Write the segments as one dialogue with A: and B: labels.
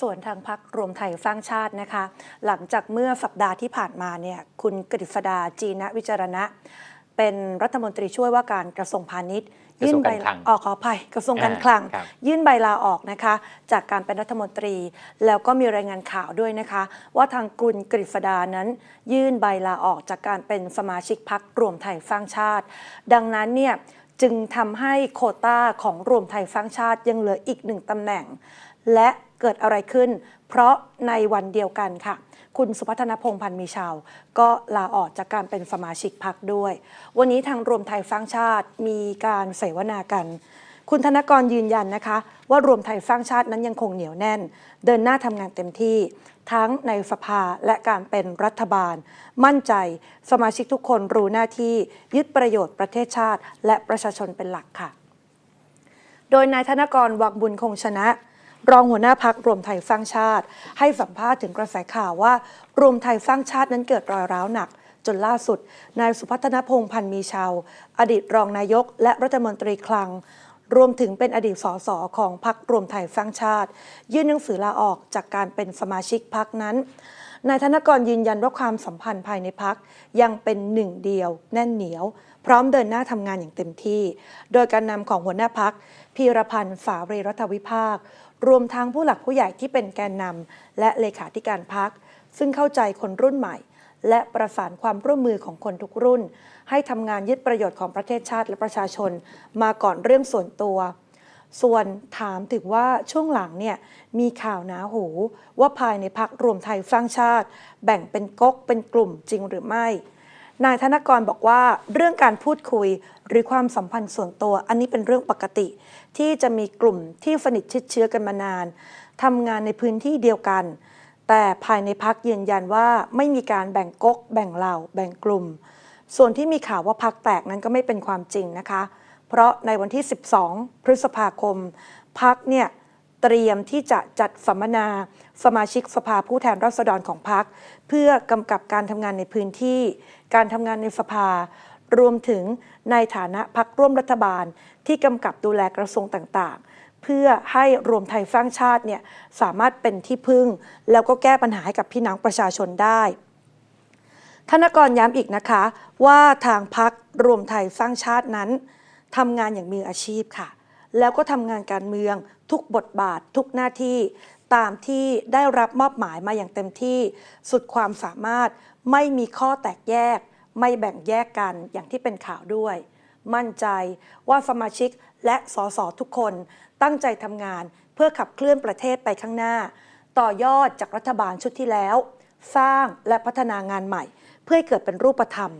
A: ส่วนทางพักรวมไทยสร้างชาตินะคะ หลังจากเมื่อสัปดาห์ที่ผ่านมาเนี่ยคุณกฤษดาจีนะวิจารณะ เป็นรัฐมนตรีช่วยว่าการกระทรวงพาณิชย์
B: กระทรวง
A: ใบ
B: การคลัง
A: ออกขออภัยกระทรวงการคลัง
B: อ่าครับ
A: ยื่นใบลาออกนะคะ จากการเป็นรัฐมนตรี แล้วก็มีรายงานข่าวด้วยนะคะ ว่าทางคุณกฤษดานั้น ยื่นใบลาออกจากการเป็นสมาชิกพักรวมไทยสร้างชาติ ดังนั้นเนี่ยจึงทำให้โควต้าของรวมไทยสร้างชาติยังเหลืออีกหนึ่งตำแหน่ง และ เกิดอะไรขึ้น เพราะในวันเดียวกันค่ะ คุณสุพัฒนพงษ์พันธ์มีชาว ก็ลาออกจากการเป็นสมาชิกพักด้วย วันนี้ทางรวมไทยสร้างชาติมีการเสวนากัน คุณธนกรยืนยันนะคะ ว่ารวมไทยสร้างชาตินั้นยังคงเหนียวแน่น เดินหน้าทำงานเต็มที่ ทั้งในสภาและการเป็นรัฐบาล มั่นใจสมาชิกทุกคนรู้หน้าที่ยึดประโยชน์ประเทศชาติ และประชาชนเป็นหลักค่ะ โดยนายธนกรวังบุญคงชนะ รองหัวหน้าพักรวมไทยสร้างชาติ ให้สัมภาษณ์ถึงกระแสข่าวว่า รวมไทยสร้างชาตินั้นเกิดรอยร้าวหนัก จนล่าสุด นายสุพัฒนพงษ์พันธ์มีชาว อดีตรองนายก และรัฐมนตรีคลัง รวมถึงเป็นอดีตสสของพักรวมไทยสร้างชาติ ยื่นหนังสือลาออกจากการเป็นสมาชิกพักนั้นนายธนกรยืนยันว่าความสัมพันธ์ภายในพักยังเป็นหนึ่งเดียว แน่นเหนียว พร้อมเดินหน้าทำงานอย่างเต็มที่ โดยการนำของหัวหน้าพักพีรพันธ์สาเรรัฐวิภาค รวมทั้งผู้หลักผู้ใหญ่ที่เป็นแกนนำและเลขาธิการพัก ซึ่งเข้าใจคนรุ่นใหม่ และประสานความร่วมมือของคนทุกรุ่น ให้ทำงานยึดประโยชน์ของประเทศชาติและประชาชน มาก่อนเรื่องส่วนตัว ส่วนถามถึงว่าช่วงหลังเนี่ยมีข่าวหนาหู ว่าภายในพักรวมไทยสร้างชาติ แบ่งเป็นก๊กเป็นกลุ่มจริงหรือไม่ นายธนกรบอกว่าเรื่องการพูดคุยหรือความสัมพันธ์ส่วนตัว อันนี้เป็นเรื่องปกติ ที่จะมีกลุ่มที่สนิทชิดเชื้อกันมานานทำงานในพื้นที่เดียวกัน แต่ภายในพักยืนยันว่าไม่มีการแบ่งก๊ก แบ่งเหล่า แบ่งกลุ่ม ส่วนที่มีข่าวว่าพักแตกนั้นก็ไม่เป็นความจริงนะคะ เพราะในวันที่ 12 พฤษภาคม พักเนี่ยเตรียมที่จะจัดสัมมนาสมาชิกสภาผู้แทนราษฎรของพัก เพื่อกำกับการทำงานในพื้นที่ การทำงานในสภา รวมถึงในฐานะพักร่วมรัฐบาล ที่กำกับดูแลกระทรวงต่างๆ เพื่อให้รวมไทยสร้างชาติเนี่ยสามารถเป็นที่พึ่ง แล้วก็แก้ปัญหาให้กับพี่น้องประชาชนได้ธนกรย้ำอีกนะคะ ว่าทางพักรวมไทยสร้างชาตินั้นทำงานอย่างมืออาชีพค่ะ แล้วก็ทำงานการเมืองทุกบทบาททุกหน้าที่ ตามที่ได้รับมอบหมายมาอย่างเต็มที่ สุดความสามารถไม่มีข้อแตกแยก ไม่แบ่งแยกกันอย่างที่เป็นข่าวด้วย มั่นใจว่าสมาชิกและสสทุกคนตั้งใจทำงานเพื่อขับเคลื่อนประเทศไปข้างหน้า ต่อยอดจากรัฐบาลชุดที่แล้ว สร้างและพัฒนางานใหม่ เพื่อให้เกิดเป็นรูปธรรม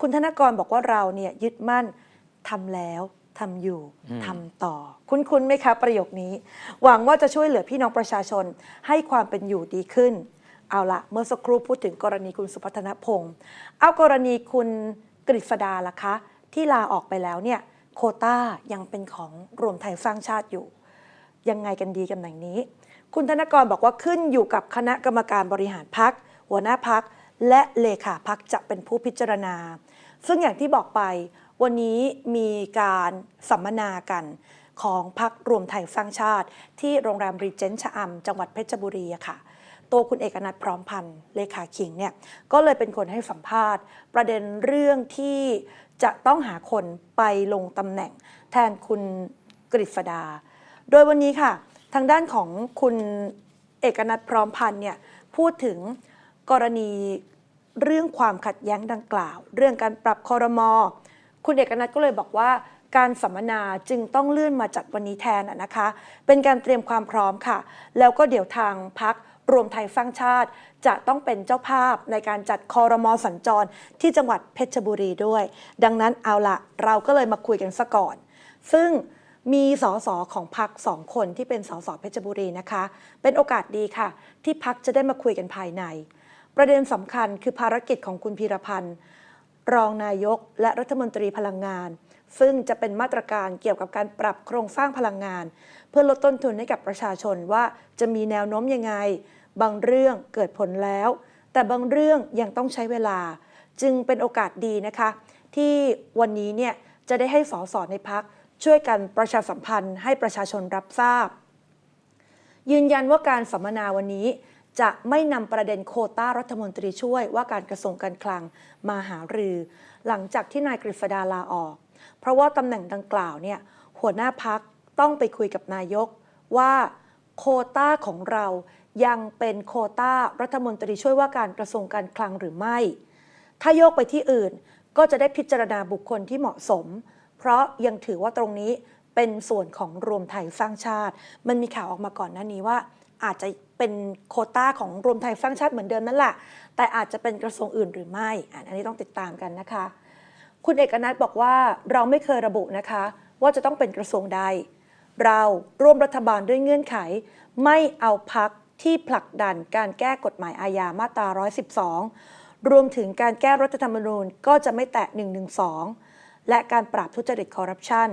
A: คุณธนกรบอกว่าเราเนี่ยยึดมั่นทำแล้ว ทำอยู่ทำต่อ คุ้นๆไหมคะประโยคนี้ หวังว่าจะช่วยเหลือพี่น้องประชาชนให้ความเป็นอยู่ดีขึ้น เอาละเมื่อสักครู่พูดถึงกรณีคุณสุพัฒนพงศ์เอากรณีคุณกฤษดาล่ะคะ ที่ลาออกไปแล้วเนี่ยโควต้ายังเป็นของรวมไทยสร้างชาติอยู่ ยังไงกันดีกันไหนนี้ คุณธนกรบอกว่าขึ้นอยู่กับคณะกรรมการบริหารพัก หัวหน้าพัก และเลขาพักจะเป็นผู้พิจารณา ซึ่งอย่างที่บอกไป วันนี้มีการสัมมนากันของพักรวมไทยสร้างชาติ ที่โรงแรมรีเจนต์ชะอำจังหวัดเพชรบุรีค่ะ ตัวคุณเอกนัทพร้อมพันธ์เลขาขิงเนี่ยก็เลยเป็นคนให้สัมภาษณ์ ประเด็นเรื่องที่จะต้องหาคนไปลงตำแหน่ง แทนคุณกฤษดา โดยวันนี้ค่ะ ทางด้านของคุณเอกนัทพร้อมพันธ์เนี่ยพูดถึงกรณีเรื่องความขัดแย้งดังกล่าว เรื่องการปรับคอรมอ คุณเอกนัทก็เลยบอกว่าการสัมมนาจึงต้องเลื่อนมาจัดวันนี้แทนนะคะ เป็นการเตรียมความพร้อมค่ะ แล้วก็เดี๋ยวทางพักรวมไทยสร้างชาติ จะต้องเป็นเจ้าภาพในการจัดคอรมอสัญจรที่จังหวัดเพชรบุรีด้วย ดังนั้นเอาละเราก็เลยมาคุยกันซะก่อน ซึ่งมีสสของพักสองคนที่เป็นสสเพชรบุรีนะคะ เป็นโอกาสดีค่ะ ที่พักจะได้มาคุยกันภายใน ประเด็นสำคัญคือภารกิจของคุณพีรพันธ์ รองนายกและรัฐมนตรีพลังงาน ซึ่งจะเป็นมาตรการเกี่ยวกับการปรับโครงสร้างพลังงาน เพื่อลดต้นทุนให้กับประชาชนว่าจะมีแนวโน้มยังไง บางเรื่องเกิดผลแล้ว แต่บางเรื่องยังต้องใช้เวลา จึงเป็นโอกาสดีนะคะ ที่วันนี้เนี่ยจะได้ให้สสในพักช่วยกันประชาสัมพันธ์ให้ประชาชนรับทราบ ยืนยันว่าการสัมมนาวันนี้ จะไม่นำประเด็นโคต้ารัฐมนตรีช่วยว่าการกระทรวงการคลังมาหารือ หลังจากที่นายกฤษดาลาออก เพราะว่าตำแหน่งดังกล่าวเนี่ยหัวหน้าพักต้องไปคุยกับนายกว่าโคต้าของเรายังเป็นโคต้ารัฐมนตรีช่วยว่าการกระทรวงการคลังหรือไม่ ถ้าโยกไปที่อื่นก็จะได้พิจารณาบุคคลที่เหมาะสม เพราะยังถือว่าตรงนี้เป็นส่วนของรวมไทยสร้างชาติ มันมีข่าวออกมาก่อนหน้านี้ว่าอาจจะ เป็นโคต้าของรวมไทยสร้างชาติเหมือนเดิมนั่นแหละแต่อาจจะเป็นกระทรวงอื่นหรือไม่อะอันนี้ต้องติดตามกันนะคะ คุณเอกนัทบอกว่าเราไม่เคยระบุนะคะ ว่าจะต้องเป็นกระทรวงใด เราร่วมรัฐบาลด้วยเงื่อนไข ไม่เอาพักที่ผลักดันการแก้กฎหมายอาญามาตรา 112 รวมถึงการแก้รัฐธรรมนูญก็จะไม่แตะ 112 และการปราบทุจริตคอร์รัปชัน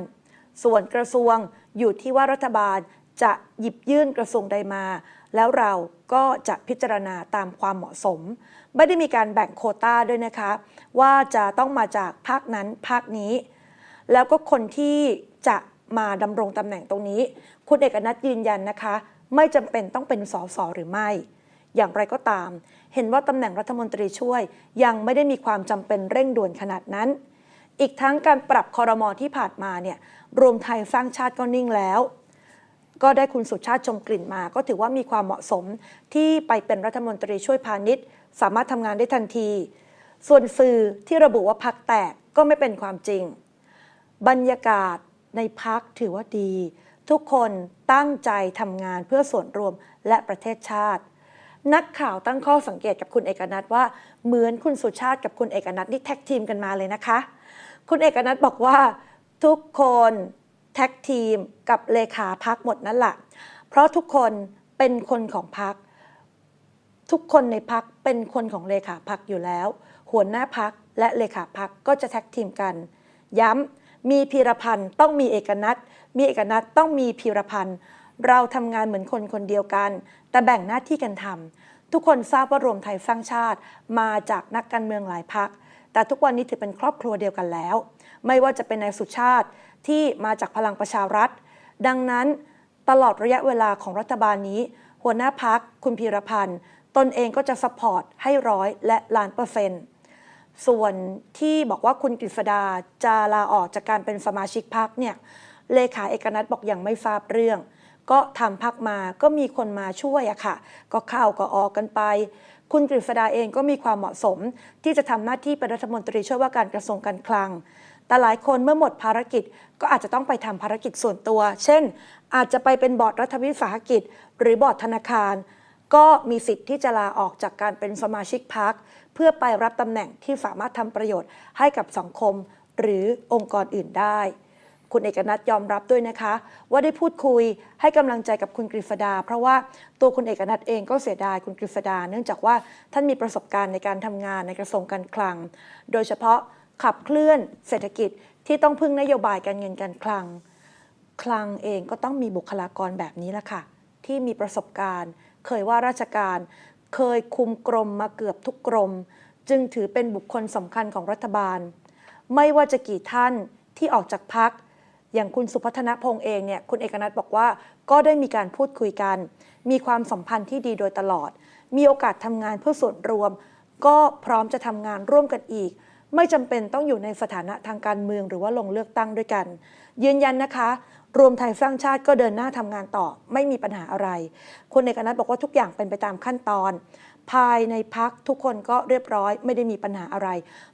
A: ส่วนกระทรวงอยู่ที่ว่ารัฐบาลจะหยิบยื่นกระทรวงใดมา แล้วเราก็จะพิจารณาตามความเหมาะสม ไม่ได้มีการแบ่งโคต้าด้วยนะคะ ว่าจะต้องมาจากภาคนั้นภาคนี้ แล้วก็คนที่จะมาดำรงตำแหน่งตรงนี้ คุณเอกนัทยืนยันนะคะ ไม่จำเป็นต้องเป็นสสหรือไม่ อย่างไรก็ตาม เห็นว่าตำแหน่งรัฐมนตรีช่วย ยังไม่ได้มีความจำเป็นเร่งด่วนขนาดนั้น อีกทั้งการปรับคอรมอที่ผ่านมาเนี่ยรวมไทยสร้างชาติก็นิ่งแล้ว ก็ได้คุณสุชาติชมกลิ่นมา ก็ถือว่ามีความเหมาะสมที่ไปเป็นรัฐมนตรีช่วยพาณิชย์ สามารถทำงานได้ทันที ส่วนสื่อที่ระบุว่าพักแตกก็ไม่เป็นความจริง บรรยากาศในพักถือว่าดี ทุกคนตั้งใจทำงานเพื่อส่วนรวมและประเทศชาติ นักข่าวตั้งข้อสังเกตกับคุณเอกนัทว่าเหมือนคุณสุชาติกับคุณเอกนัทนี่แท็กทีมกันมาเลยนะคะ คุณเอกนัทบอกว่าทุกคน แท็กทีม กับเลขาพักหมดนั่นแหละเพราะทุกคนเป็นคนของพัก ทุกคนในพักเป็นคนของเลขาพักอยู่แล้ว หัวหน้าพักและเลขาพักก็จะแท็กทีมกัน ย้ำมีพีรพันธ์ต้องมีเอกนัทมีเอกนัทต้องมีพีรพันธ์เราทำงานเหมือนคนคนเดียวกัน แต่แบ่งหน้าที่กันทำทุกคนทราบว่ารวมไทยสร้างชาติ มาจากนักการเมืองหลายพัก แต่ทุกวันนี้ถือเป็นครอบครัวเดียวกันแล้ว ไม่ว่าจะเป็นนายสุชาติที่มาจากพลังประชารัฐ ดังนั้นตลอดระยะเวลาของรัฐบาลนี้ หัวหน้าพักคุณพีรพันธ์ตนเองก็จะซัพพอร์ตให้ร้อยและล้านเปอร์เซ็นต์ส่วนที่บอกว่าคุณกฤษดาจะลาออกจากการเป็นสมาชิกพักเนี่ยเลขาเอกนัทบอกยังไม่ทราบเรื่อง ก็ทำพักมาก็มีคนมาช่วยอะค่ะ ก็เข้าก็ออกกันไป คุณกฤษดาเองก็มีความเหมาะสม ที่จะทำหน้าที่เป็นรัฐมนตรีช่วยว่าการกระทรวงการคลัง แต่หลายคนเมื่อหมดภารกิจก็อาจจะต้องไปทำภารกิจส่วนตัว เช่น อาจจะไปเป็นบอร์ดรัฐวิสาหกิจ หรือบอร์ดธนาคาร ก็มีสิทธิ์ที่จะลาออกจากการเป็นสมาชิกพักเพื่อไปรับตำแหน่งที่สามารถทำประโยชน์ให้กับสังคม หรือองค์กรอื่นได้ คุณเอกนัทยอมรับด้วยนะคะ ว่าได้พูดคุยให้กำลังใจกับคุณกฤษดา เพราะว่าตัวคุณเอกนัทเองก็เสียดายคุณกฤษดา เนื่องจากว่าท่านมีประสบการณ์ในการทำงานในกระทรวงการคลัง โดยเฉพาะ ขับเคลื่อนเศรษฐกิจที่ต้องพึ่งนโยบายการเงินการคลัง คลังเองก็ต้องมีบุคลากรแบบนี้แหละค่ะ ที่มีประสบการณ์ เคยว่าราชการ เคยคุมกรมมาเกือบทุกกรม จึงถือเป็นบุคคลสำคัญของรัฐบาล ไม่ว่าจะกี่ท่านที่ออกจากพักอย่างคุณสุพัฒนพงษ์เองเนี่ยคุณเอกนัทบอกว่าก็ได้มีการพูดคุยกัน มีความสัมพันธ์ที่ดีโดยตลอด มีโอกาสทำงานเพื่อส่วนรวม ก็พร้อมจะทำงานร่วมกันอีก ไม่จำเป็นต้องอยู่ในสถานะทางการเมืองหรือว่าลงเลือกตั้งด้วยกัน ยืนยันนะคะ รวมไทยสร้างชาติก็เดินหน้าทำงานต่อ ไม่มีปัญหาอะไรคุณเอกนัทบอกว่าทุกอย่างเป็นไปตามขั้นตอน ภายในพักทุกคนก็เรียบร้อย ไม่ได้มีปัญหาอะไร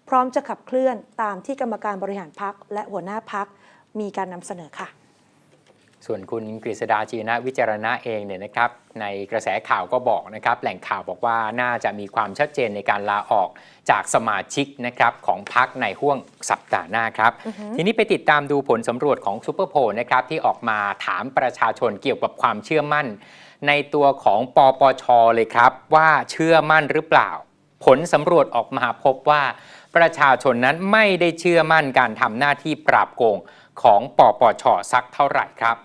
A: พร้อมจะขับเคลื่อนตามที่กรรมการบริหารพักและหัวหน้าพักมีการนำเสนอค่ะ
B: ส่วนคุณกฤษดาจีนะวิจารณะเองเนี่ยนะครับ ในกระแสข่าวก็บอกนะครับ แหล่งข่าวบอกว่าน่าจะมีความชัดเจนในการลาออกจากสมาชิกนะครับของพักในห่วงสัปดาห์หน้าครับ ทีนี้ไปติดตามดูผลสำรวจของซูเปอร์โพลนะครับที่ออกมาถามประชาชนเกี่ยวกับความเชื่อมั่น ในตัวของปปชเลยครับ ว่าเชื่อมั่นหรือเปล่า ผลสำรวจออกมาพบว่า ประชาชนนั้นไม่ได้เชื่อมั่นการทำหน้าที่ปราบโกงของปปชสักเท่าไหร่ครับ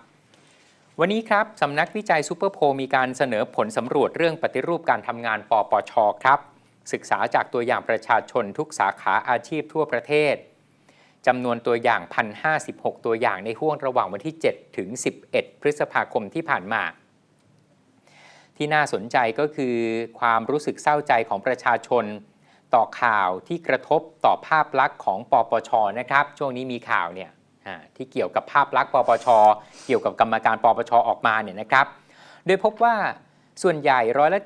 B: วันนี้ครับสำนักวิจัยซูเปอร์โพลมีการเสนอผลสำรวจเรื่องปฏิรูปการทำงานปปชครับ ศึกษาจากตัวอย่างประชาชนทุกสาขาอาชีพทั่วประเทศจำนวนตัวอย่าง 1,056 ตัวอย่างในห่วงระหว่างวันที่ 7 ถึง 11 พฤษภาคมที่ผ่านมา ที่น่าสนใจก็คือความรู้สึกเศร้าใจของประชาชน ต่อข่าวที่กระทบต่อภาพลักษณ์ของปปชนะครับ ช่วงนี้มีข่าวเนี่ย ที่เกี่ยวกับภาพลักษณ์ปปช เกี่ยวกับกรรมการปปชออกมาเนี่ยนะครับ โดยพบว่าส่วนใหญ่ร้อยละ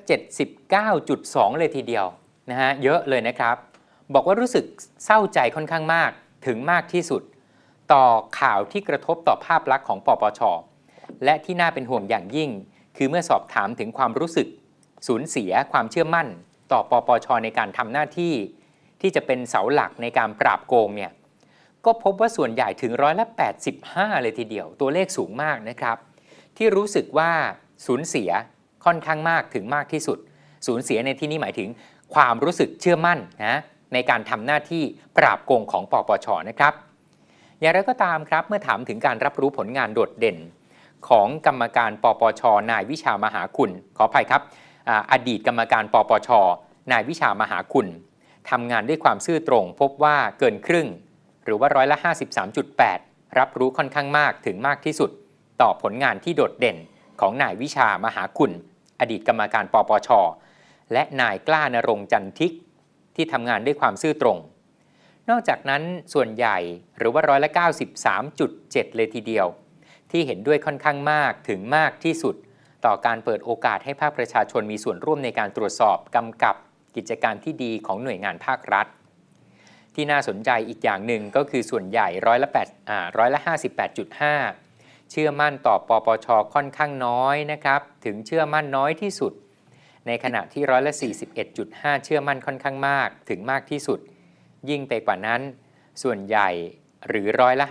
B: 79.2 เลยทีเดียวนะฮะเยอะเลยนะครับ บอกว่ารู้สึกเศร้าใจค่อนข้างมากถึงมากที่สุด ต่อข่าวที่กระทบต่อภาพลักษณ์ของปปช และที่น่าเป็นห่วงอย่างยิ่ง คือเมื่อสอบถามถึงความรู้สึกสูญเสียความเชื่อมั่น ต่อปปชในการทำหน้าที่ ที่จะเป็นเสาหลักในการปราบโกงเนี่ย ก็พบว่าส่วนใหญ่ถึงร้อยละ85 เลยทีเดียว ตัวเลขสูงมากนะครับ ที่รู้สึกว่าสูญเสียค่อนข้างมากถึงมากที่สุด สูญเสียในที่นี้หมายถึงความรู้สึกเชื่อมั่นนะในการทำหน้าที่ปราบโกงของปปชนะครับ อย่างไรก็ตามครับเมื่อถามถึงการรับรู้ผลงานโดดเด่น ของกรรมการปปช นายวิชามหาคุณ ขออภัยครับออดีตกรรมการปปช นายวิชามหาคุณทำงานด้วยความซื่อตรง พบว่าเกินครึ่ง หรือว่าร้อยละ 53.8 รับรู้ค่อนข้างมากถึงมากที่สุด ต่อผลงานที่โดดเด่นของนายวิชามหาคุณ อดีตกรรมการปปช และนายกล้านรงจันทิก ที่ทำงานด้วยความซื่อตรง นอกจากนั้นส่วนใหญ่หรือว่าร้อยละ 93.7 เลยทีเดียว ที่เห็นด้วยค่อนข้างมากถึงมากที่สุด ต่อการเปิดโอกาสให้ภาคประชาชนมีส่วนร่วมในการตรวจสอบกำกับกิจการที่ดีของหน่วยงานภาครัฐ ที่น่าสนใจอีกอย่างหนึ่งก็คือส่วนใหญ่ร้อยละ8อ่าร้อยละ58.5 เชื่อมั่นต่อปปชค่อนข้างน้อยนะครับ ถึงเชื่อมั่นน้อยที่สุด ในขณะที่ร้อยละ41.5 เชื่อมั่นค่อนข้างมาก ถึงมากที่สุด ยิ่งไปกว่านั้น ส่วนใหญ่หรือร้อยละ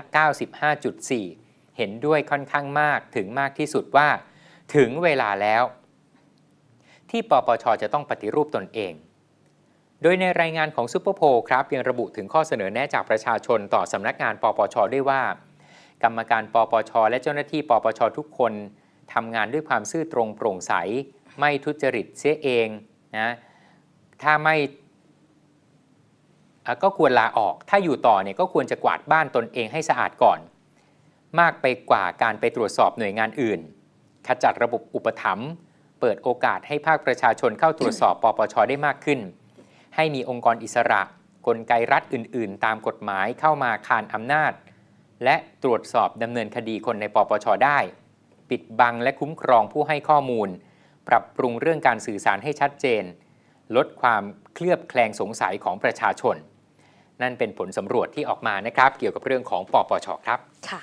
B: 95.4 เห็นด้วยค่อนข้างมาก ถึงมากที่สุดว่า ถึงเวลาแล้ว ที่ปปชจะต้องปฏิรูปตนเอง ดยในรายงานของซูเปอร์โพลครับยังระบุถึงข้อเสนอแนะจากประชาชนต่อสำนักงานปปชด้วยว่า กรรมการปปช และเจ้าหน้าที่ปปช ทุกคนทำงานด้วยความซื่อตรงโปร่งใส ไม่ทุจริตเสียเองนะถ้าไม่ก็ควรลาออก ถ้าอยู่ต่อเนี่ยก็ควรจะกวาดบ้านตนเองให้สะอาดก่อน มากไปกว่าการไปตรวจสอบหน่วยงานอื่น ขจัดระบบอุปถัมภ์เปิดโอกาสให้ภาคประชาชนเข้าตรวจสอบปปชได้มากขึ้น ให้มีองค์กรอิสระ กลไกรัฐอื่น ๆ ตามกฎหมายเข้ามาคานอำนาจ และตรวจสอบดำเนินคดีคนในปปชได้ ปิดบังและคุ้มครองผู้ให้ข้อมูล ปรับปรุงเรื่องการสื่อสารให้ชัดเจน ลดความเคลือบแคลงสงสัยของประชาชน นั่นเป็นผลสำรวจที่ออกมานะครับ เกี่ยวกับเรื่องของปปชครับ
A: ค่ะ